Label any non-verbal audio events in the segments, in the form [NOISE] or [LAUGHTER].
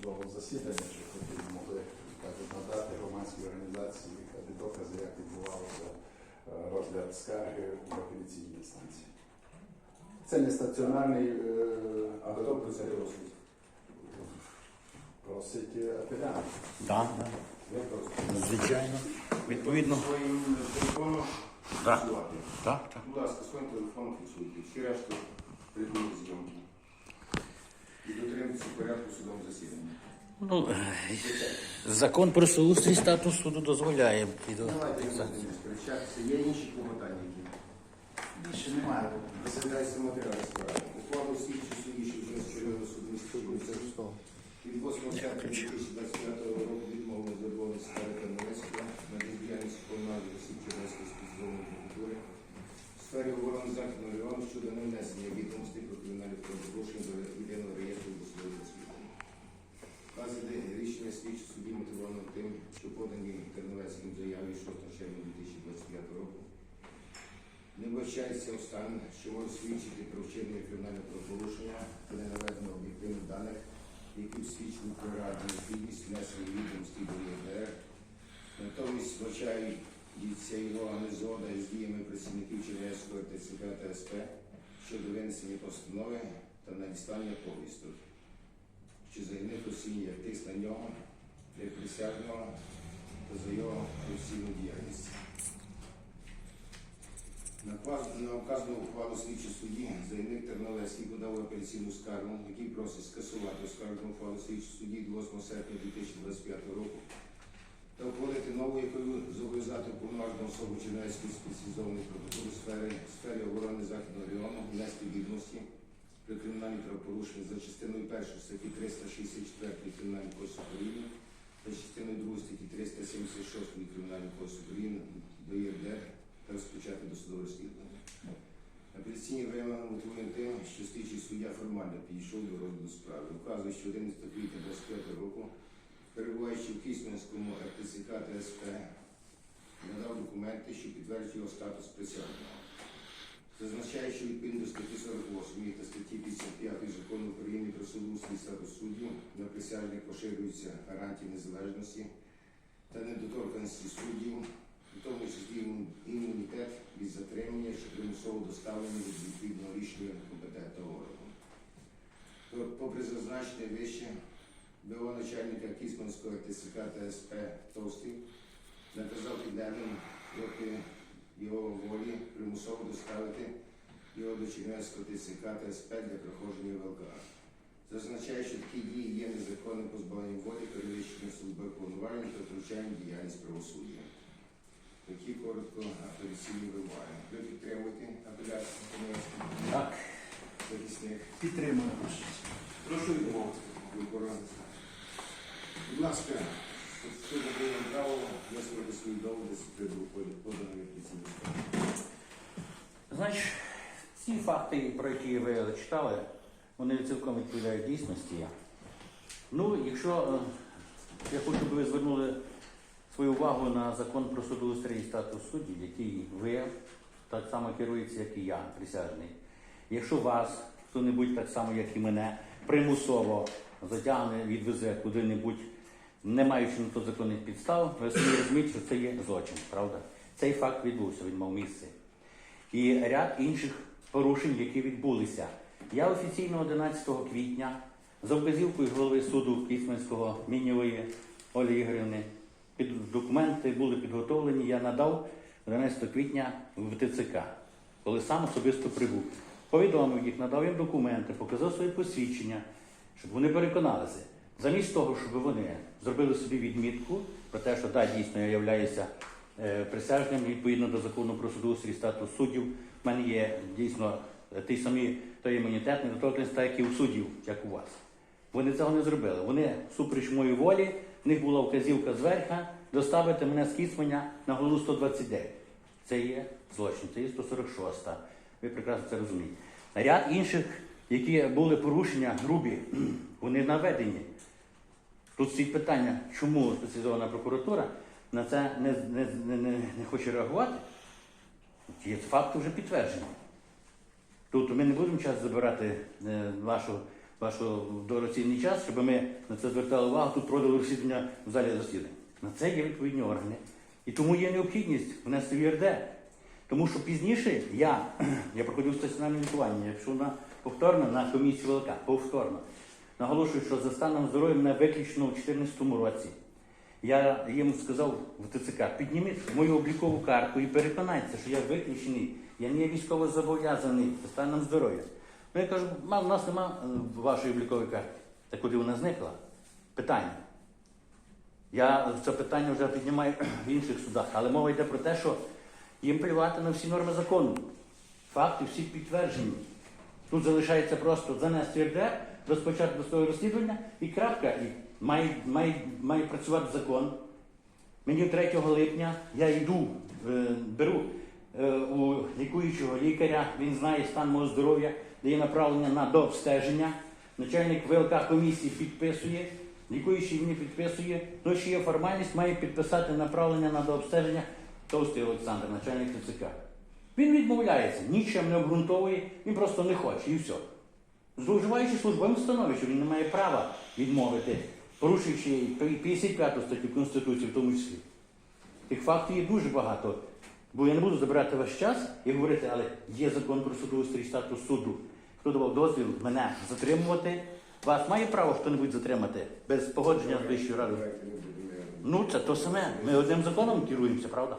судового засідання, щоб ви могли кажуть, надати громадській організації докази, як відбувався е, розгляд скарги в апеляційній інстанції. Це не стаціонарний е, А хто про це просить? просить е, апелянт. Так, Я просто. звичайно. Відповідно. Своїм телефоном Так. Так, так. Будь ласка, своїм телефоном фіксуйте. Всі решта дотримуйтесь порядку судового засідання. Ну, е, закон про судоустрій статус суду дозволяє. Давайте не будемо сперечатися. Є інші клопотання, які Більше немає. розглядаються матеріали справи. Ухвалу слідчі судді, що вже зчинили суд міста Чернівців. Від 8 серпня 2025 року відмовили заборонити ставити Новецького на бездіяльність комунальних осіб Чернівської спеціальної прокуратури в сфері оборони Західного району щодо нанесення відомостей про кримінальні правопорушення до єдиного реєстру досудового розслідування. Вказане рішення слідчі судді мотивовано тим, що подані Терновецьким заяві 6 червня 2025 року не вбачається обставин, що може свідчити про правопорушення, не наведено об'єктивних даних, які свідчили про реальну необхідність внесення відомості до ЄРДР. Натомість вбачається його анезода з діями працівників Чернівського ТЦК та СП щодо винесення постанови та надіслання повісток, що за них як тиск на нього, як присяжного та за його професійну діяльність. На вказану ухвалу слідчі судді заявник Терновецький подав апеляційну скаргу, який просить скасувати оскаржену ухвалу слідчі судді 8 серпня 2025 року та ухвалити нову, якою зобов'язати уповноважену особу Чернівської спеціалізованої прокуратури у сфері, оборони Західного району внести відомості при кримінальній правопорушенні за частиною 1 статті 364 Кримінального кодексу України та частиною 2 статті 376 Кримінального кодексу України до ЄРДР розпочати досудове розслідування. Апеляційні вимоги мотивує тим, що слідчий суддя формально підійшов до розгляду справи. Вказує, що 11 квітня 25 року, перебуваючи в Кисменському РТЦК та СП, надав документи, що підтверджують його статус присяжного. Зазначає, що відповідно до статті 48 та статті 55 закону України про судоустрій статус суддів на присяжних поширюються гарантії незалежності та недоторканості суддів, у тому числі імунітет від затримання чи примусово доставлення від відповідного рішення компетентного органу. Попри зазначене вище, БО начальника Кісманського ТСК та СП Товстий наказав підлеглим проти його волі примусово доставити його до Чернівського ТСК та СП для проходження ВЛК. Зазначає, що такі дії є незаконним позбавленням волі, перевищенням службових повноважень та втручанням в діяльність правосуддя. Такі коротко апеляційні вимоги. Ви підтримуєте апеляцію Так. захисних Підтримуємо. Прошу відмовити. Будь ласка, надає вам право висловити свої доводи приводу поданої скарги. Значить, ці факти, про які ви читали, вони цілком відповідають дійсності. Ну, якщо е, я хочу, щоб ви звернули свою увагу на закон про судоустрій і статус суддів, який ви так само керуєтеся, як і я, присяжний. Якщо вас хто-небудь так само, як і мене, примусово затягне, відвезе куди-небудь, не маючи на то законних підстав, ви самі розумієте, що це є злочин, правда? Цей факт відбувся, він мав місце і ряд інших порушень, які відбулися. Я офіційно 11 квітня за вказівкою голови суду Кісменського Мінєвої Олі Ігорівни під документи були підготовлені. Я надав 11 квітня в ТЦК, коли сам особисто прибув. Повідомив їх, надав їм документи, показав своє посвідчення, щоб вони переконалися. Замість того, щоб вони зробили собі відмітку про те, що так, дійсно я являюся е, присяжним відповідно до закону про судоустрій статус суддів. У мене є дійсно ті самі той імунітет, недоторканість, так як і у суддів, як у вас. Вони цього не зробили. Вони супереч моїй волі, в них була вказівка зверха доставити мене з Кісманя на голову 129. Це є злочин, це є 146. Ви прекрасно це розумієте. Ряд інших, які були порушення грубі, [CLEARS THROAT] вони наведені. Тут стоїть питання, чому спеціалізована прокуратура на це не, не, не, не, хоче реагувати. Ті факти вже підтверджені. Тут ми не будемо час забирати е, вашу ваш дорогоцінний час, щоб ми на це звертали увагу, тут проводили розслідування в залі засідань. На це є відповідні органи. І тому є необхідність внести в ЄРД. Тому що пізніше я, [CLEARS THROAT] я проходив стаціонарне лікування, я пішов на повторно на комісію ВЛК, повторно. Наголошую, що за станом здоров'я мене виключно у 2014 році. Я їм сказав в ТЦК, підніміть мою облікову карту і переконайтеся, що я виключений, я не військово зобов'язаний за станом здоров'я. Ну я кажу, мам, у нас нема е, вашої облікової карти. Та куди вона зникла? Питання. Я це питання вже піднімаю [CLEARS THROAT] в інших судах, але мова йде про те, що їм плювати на всі норми закону. Факти всі підтверджені. Тут залишається просто занести РДР, розпочати досудове розслідування і крапка. І має, має, має працювати закон. Мені 3 липня я йду, е, беру е, у лікуючого лікаря, він знає стан мого здоров'я, дає направлення на дообстеження. Начальник ВЛК комісії підписує, лікуючий мені підписує. Ну, ще є формальність, має підписати направлення на дообстеження Товстий Олександр, начальник ТЦК. Він відмовляється, нічим не обґрунтовує, він просто не хоче і все. Зловживаючи службовим становищем, він не має права відмовити, порушуючи 55 статтю Конституції в тому числі. Тих фактів є дуже багато. Бо я не буду забирати ваш час і говорити, але є закон про судоустрій статус суду. Хто давав дозвіл мене затримувати? Вас має право хто-небудь затримати без погодження з Вищою радою? Ну, це то саме. Ми одним законом керуємося, правда?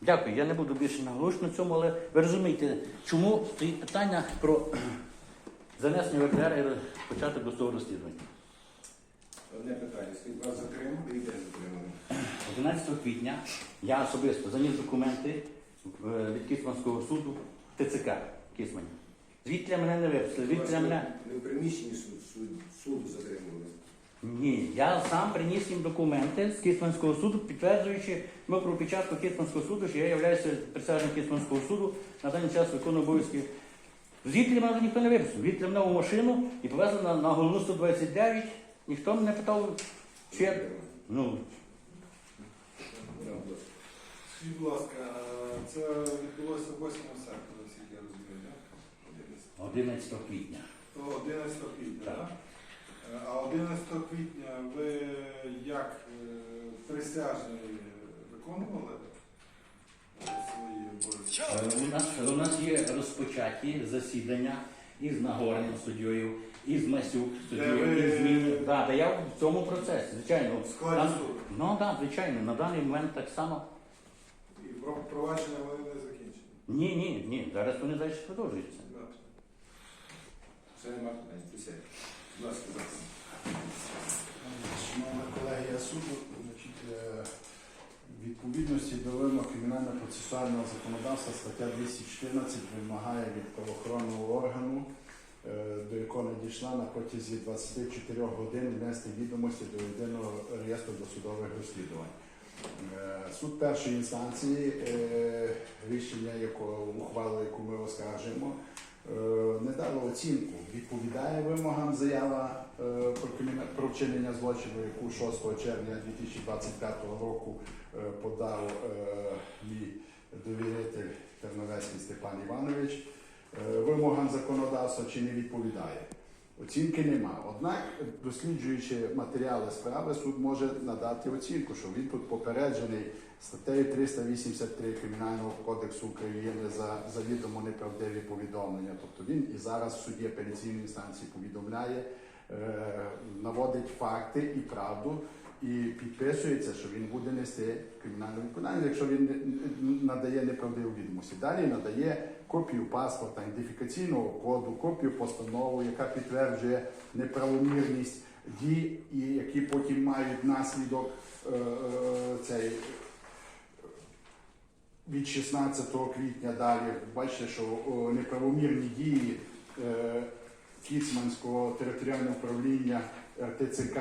Дякую. Я не буду більше наголошувати на цьому, але ви розумієте, чому стоїть питання про [CLEARS THROAT] занесення в РДР і початок до розслідування. Одне питання. Скажіть, вас затримали і де затримали? 11 квітня я особисто заніс документи е, від Кисманського суду ТЦК Кисмані. Звідти мене не випустили, звідти мене. не в приміщенні суд, суд, суду затримували. Ні, я сам приніс їм документи з Кисманського суду, підтверджуючи ми про печатку Кисманського суду, що я являюся присяжним Кисманського суду, на даний час виконую обов'язки. Звідти мене ніхто не випустив. Звідти мене в машину і повезли на, на головну 129. Ніхто мене не питав, чи я. Ну, ласка. Скажіть, будь ласка, це відбулося 8 серпня, наскільки я розумію, так? 11 квітня. То 11 квітня, Так. Е, А 11 квітня ви як е, присяжні виконували е, свої обов'язки? У нас, у нас є розпочаті засідання із Нагорним суддєю, із Масюк суддєю, із Змінним. Да, да, я в цьому процесі, звичайно. В складі Там- суду. Ну так, да, звичайно, на даний момент так само. І про- провадження вони не закінчені. Ні, ні, ні. Зараз вони далі продовжуються. Нема питань. Присядьте. Будь ласка, зараз. Шановна колегія суду, е, відповідності до вимог кримінально-процесуального законодавства стаття 214 вимагає від правоохоронного органу, е, до якого надійшла на протязі 24 годин внести відомості до єдиного реєстру досудових розслідувань. Е, Суд першої інстанції, е, рішення якого ухвалу, яку ми оскаржимо, е, не дало оцінку. Відповідає вимогам заява про, вчинення злочину, яку 6 червня 2025 року подав мій довіритель Терновецький Степан Іванович. Вимогам законодавства чи не відповідає. Оцінки нема. Однак, досліджуючи матеріали справи, суд може надати оцінку, що він тут попереджений статтею 383 Кримінального кодексу України за завідомо неправдиві повідомлення. Тобто він і зараз в суді апеляційної інстанції повідомляє, е, наводить факти і правду. І підписується, що він буде нести кримінальну відповідальність, якщо він надає неправдиву відомості. Далі надає копію паспорта, ідентифікаційного коду, копію постанови, яка підтверджує неправомірність дій, які потім мають наслідок е, е, цей від 16 квітня далі. Бачите, що неправомірні дії е, Кіцманського територіального управління РТЦК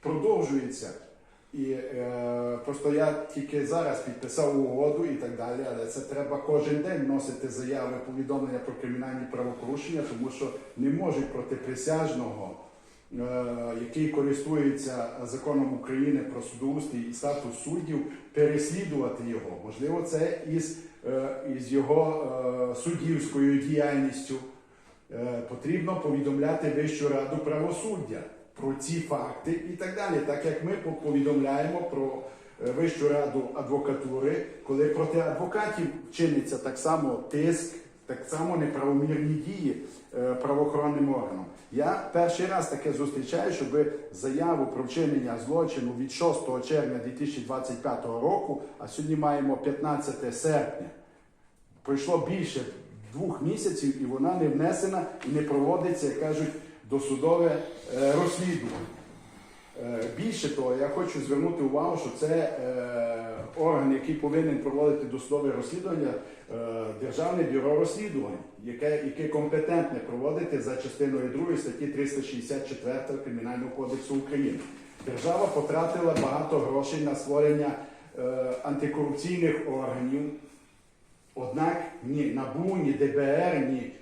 продовжуються. І е, просто я тільки зараз підписав угоду і так далі, але це треба кожен день вносити заяви, повідомлення про кримінальні правопорушення, тому що не можуть проти присяжного, е, який користується законом України про судоустрій і статус суддів, переслідувати його. Можливо, це із, е, із його е, суддівською діяльністю. е, потрібно повідомляти Вищу раду правосуддя про ці факти і так далі. Так як ми повідомляємо про е, Вищу раду адвокатури, коли проти адвокатів чиниться так само тиск, так само неправомірні дії е, правоохоронним органам. Я перший раз таке зустрічаю, щоб заяву про вчинення злочину від 6 червня 2025 року, а сьогодні маємо 15 серпня. Пройшло більше двох місяців, і вона не внесена і не проводиться, як кажуть, досудове е, розслідування. Е, Більше того, я хочу звернути увагу, що це е, орган, який повинен проводити досудове розслідування, Державне бюро розслідувань, яке, яке компетентне проводити за частиною 2 статті 364 Кримінального кодексу України. Держава потратила багато грошей на створення антикорупційних органів. Однак ні НАБУ, ні ДБР, ні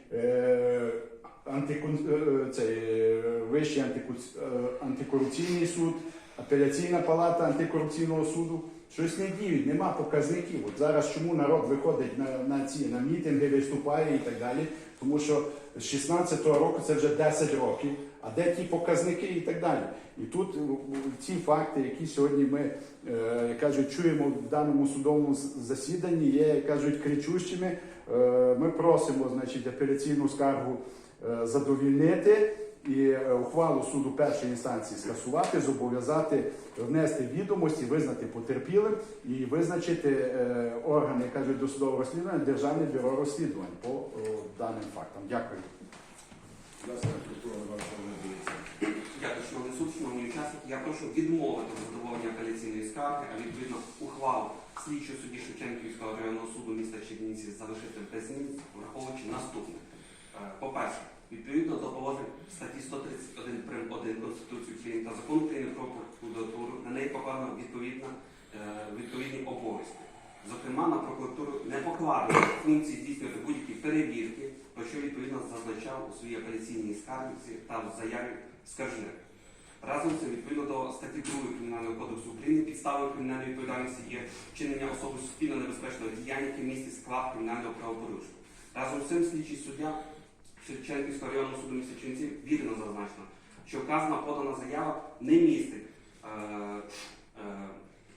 антикон, е, цей, е, Вищий антикуц- е, антикорупційний суд, апеляційна палата антикорупційного суду щось не діють, нема показників. От зараз чому народ виходить на, на ці на мітинги, виступає і так далі. Тому що з 16-го року це вже 10 років. А де ті показники і так далі? І тут е, ці факти, які сьогодні ми е, кажуть, чуємо в даному судовому засіданні, є кажуть кричущими. Е, Ми просимо, значить, апеляційну скаргу е, задовільнити і е, ухвалу суду першої інстанції скасувати, зобов'язати внести відомості, визнати потерпілим і визначити е, органи, як кажуть, досудового розслідування Державне бюро розслідувань по е, даним фактам. Дякую. Дякую, шановний суд, шановні учасники. Я прошу відмовити в задоволенні апеляційної скарги, а відповідно ухвалу слідчого судді Шевченківського районного суду міста Чернівці залишити без змін, враховуючи наступне. Е, По-перше, відповідно до положень статті 131 прим. 1 Конституції України та закону України про прокуратуру, на неї покладено відповідно, е, відповідні обов'язки. Зокрема, на прокуратуру не покладено функції здійснювати будь-які перевірки, про що відповідно зазначав у своїй апеляційній скарзі та в заяві скаржник. Разом з цим, відповідно до статті 2 Кримінального кодексу України, підставою кримінальної відповідальності є вчинення особи суспільно небезпечного діяння, яке містить склад кримінального правопорушення. Разом з цим слідчий суддя Шевченківського районного суду міста Чернівці вірно зазначено, що вказана подана заява не містить е, е,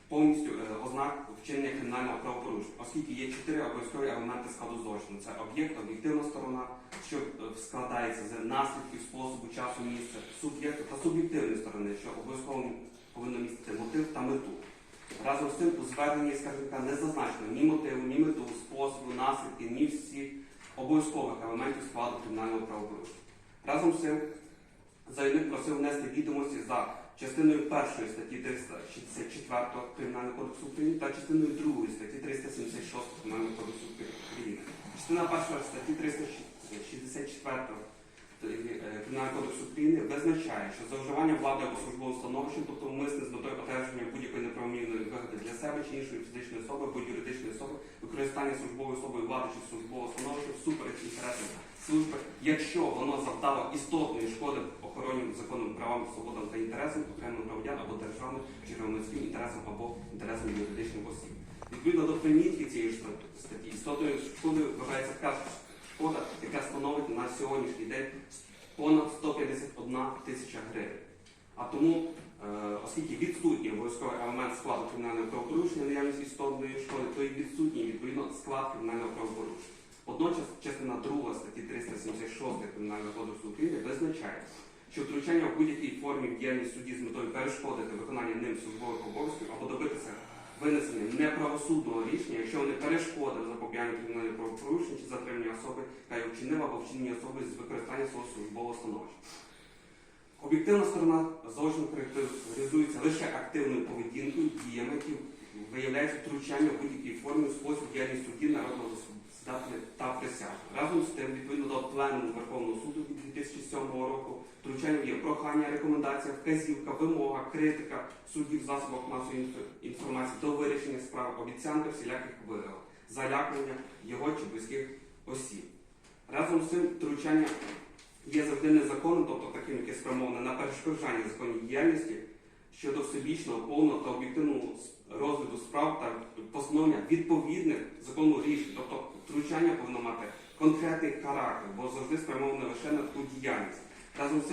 повністю е, ознак вчинення кримінального правопорушення, оскільки є чотири обов'язкові елементи складу злочину. Це об'єкт, об'єктивна сторона, що складається з наслідків, способу, часу, місця, суб'єкту та суб'єктивної сторони, що обов'язково повинно містити мотив та мету. Разом з тим у зверненні скаржника не зазначено ні мотиву, ні мету, способу, наслідки, ні всіх обов'язкових елементів складу кримінального правопорушення. Разом з цим заявник просив внести відомості за частиною першої статті 364 Кримінального кодексу України та частиною 2 статті 376 Кримінального кодексу України. Частина 1 статті 364 е, Кримінального кодексу України визначає, що зловживання влади або службовим становищем, тобто умисне з метою одержання будь-якої неправомірної вигоди для себе чи іншої фізичної особи або юридичної особи, використання службовою особою влади чи службового становища всупереч інтересам служби, якщо воно завдало істотної шкоди охоронним законом правам, свободам та інтересам окремих громадян або державним чи громадським інтересам або інтересам юридичних осіб. Відповідно до примітки цієї статті, істотною шкодою вважається така шкода, яка становить на сьогоднішній день понад 151 тисяча гривень. А тому, е, оскільки відсутній обов'язковий елемент складу кримінального правопорушення, наявність істотної шкоди, то і відсутній відповідно склад кримінального правопорушення. Водночас, частина 2 статті 376 Кримінального кодексу України визначає, що втручання в будь-якій формі в діяльність судді з метою перешкодити виконання ним службових обов'язків винесення неправосудного рішення, якщо вони перешкодили запобіганню кримінального правопорушення чи затримання особи, яка його вчинила або вчинення особи з використання свого службового становища. Об'єктивна сторона злочину характеризується лише активною поведінкою, діями, які виявляють втручання в будь-якій формі спосіб діяльність судді народного засідателя та присяг. Разом з тим, відповідно до пленуму Верховного суду від 2007 року, втручанням є прохання, рекомендація, вказівка, вимога, критика суддів в засобах масової інформації до вирішення справ, обіцянка всіляких вигод, залякування його чи близьких осіб. Разом з цим втручання є завжди незаконним, тобто таким, яке спрямоване на перешкоджання законній діяльності щодо всебічного, повного та об'єктивного розгляду справ та постановлення відповідних закону рішень. Тобто втручання повинно мати конкретний характер, бо завжди спрямовано лише на ту діяльність. Разом з